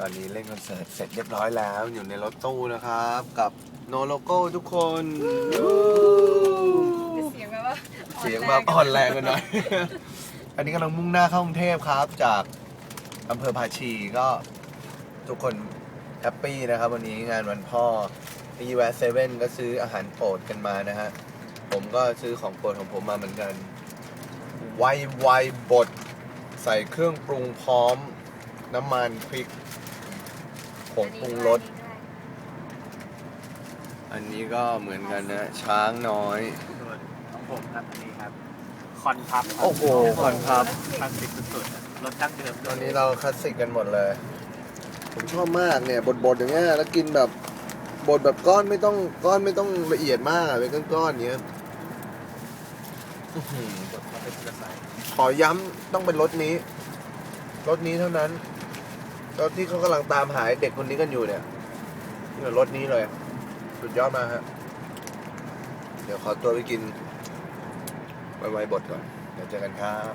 ตอนนี้เล่นคอนเสิร์ตเสร็จเรียบร้อยแล้ว อยู่ในรถตู้นะครับ กับโนโลโก้ทุกคนเสียงแบบว่าเสียงแบบอ่อนแรงกันหน่อย อันนี้กำลังมุ่งหน้าเข้ากรุงเทพครับ จากอำเภอภาชีก็ทุกคนแฮปปี้นะครับ วันนี้งานวันพ่อมีแวะเซเว่นก็ซื้ออาหารโปรดกันมานะฮะ ผมก็ซื้อของโปรดของผมมาเหมือนกัน ไวไวบด ใส่เครื่องปรุงพร้อม น้ำมันพริก ผงปรุงรสอันนี้ก็เหมือนกันนะช้างน้อย ส่วนของผมครับอันนี้ครับ คอนพับครับโอ้โหคอนพับ คลาสสิกสุดๆรถดั้งเดิมตอนนี้เราคลาสสิกกันหมดเลย ผมชอบมากเนี่ยบดๆอย่างเงี้ยแล้วกินแบบบดแบบก้อนไม่ต้องก้อนไม่ต้องละเอียดมากอะเป็นก้อนๆอย่างเงี้ยอื้อหือขาเป็นกระแสขอย้ำต้องเป็นรถนี้รถนี้เท่านั้น ตอนที่เขากำลังตามหาเด็กคนนี้กันอยู่เนี่ยนี่รถนี้เลย สุดยอดมากฮะ เดี๋ยวขอตัวไปกินไวๆบดก่อน เดี๋ยวเจอกันครับ